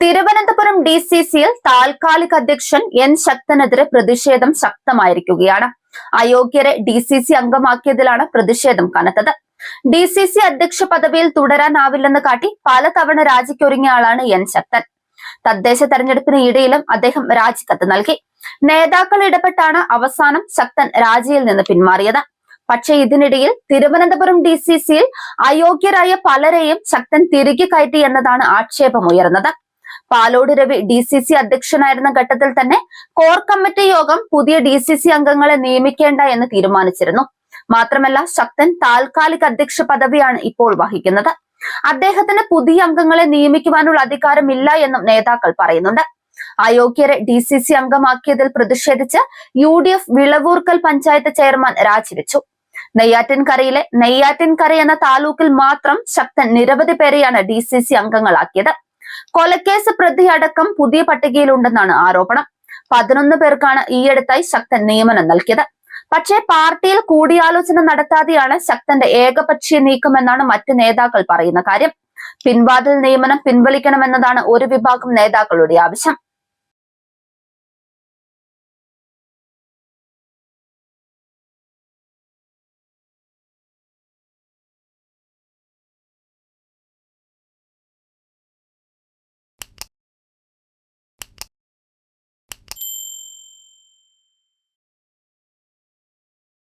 Thiruvananthapuram D C സിയിൽ താൽക്കാലിക അധ്യക്ഷൻ എൻ ശക്തനെതിരെ പ്രതിഷേധം ശക്തമായിരിക്കുകയാണ്. അയോഗ്യരെ ഡി സി സി അംഗമാക്കിയതിലാണ് പ്രതിഷേധം കനത്തത്. ഡി സി സി അധ്യക്ഷ പദവിയിൽ തുടരാനാവില്ലെന്ന് കാട്ടി പലതവണ രാജിക്കൊരുങ്ങിയ ആളാണ് എൻ ശക്തൻ. തദ്ദേശ തെരഞ്ഞെടുപ്പിന് ഇടയിലും അദ്ദേഹം രാജിക്കത്ത് നൽകി. നേതാക്കൾ ഇടപെട്ടാണ് അവസാനം ശക്തൻ രാജിയിൽ നിന്ന് പിന്മാറിയത്. പക്ഷെ ഇതിനിടയിൽ തിരുവനന്തപുരം ഡി സി സിയിൽ അയോഗ്യരായ പലരെയും ശക്തൻ തിരികെ കയറ്റി എന്നതാണ് ആക്ഷേപമുയർന്നത്. Palode Ravi D C C അധ്യക്ഷനായിരുന്ന ഘട്ടത്തിൽ തന്നെ കോർ കമ്മിറ്റി യോഗം പുതിയ ഡി സി സി അംഗങ്ങളെ നിയമിക്കേണ്ട എന്ന് തീരുമാനിച്ചിരുന്നു. മാത്രമല്ല ശക്തൻ താൽക്കാലിക അധ്യക്ഷ പദവിയാണ് ഇപ്പോൾ വഹിക്കുന്നത്. അദ്ദേഹത്തിന് പുതിയ അംഗങ്ങളെ നിയമിക്കുവാനുള്ള അധികാരമില്ല എന്നും നേതാക്കൾ പറയുന്നുണ്ട്. അയോഗ്യരെ ഡി സി സി അംഗമാക്കിയതിൽ പ്രതിഷേധിച്ച് U D F Vilavoorkal panchayat chairman രാജിവെച്ചു. നെയ്യാറ്റിൻകരയിലെ നെയ്യാറ്റിൻകര എന്ന താലൂക്കിൽ മാത്രം ശക്തൻ നിരവധി പേരെയാണ് ഡി സി സി അംഗങ്ങളാക്കിയത്. കൊലക്കേസ് പ്രതി അടക്കം പുതിയ പട്ടികയിലുണ്ടെന്നാണ് ആരോപണം. പതിനൊന്ന് പേർക്കാണ് ഈയടുത്തായി ശക്തൻ നിയമനം നൽകിയത്. പക്ഷേ പാർട്ടിയിൽ കൂടിയാലോചന നടത്താതെയാണ് ശക്തന്റെ ഏകപക്ഷീയ നീക്കമെന്നാണ് മറ്റ് നേതാക്കൾ പറയുന്ന കാര്യം. പിൻവാതിൽ നിയമനം പിൻവലിക്കണമെന്നതാണ് ഒരു വിഭാഗം നേതാക്കളുടെ ആവശ്യം.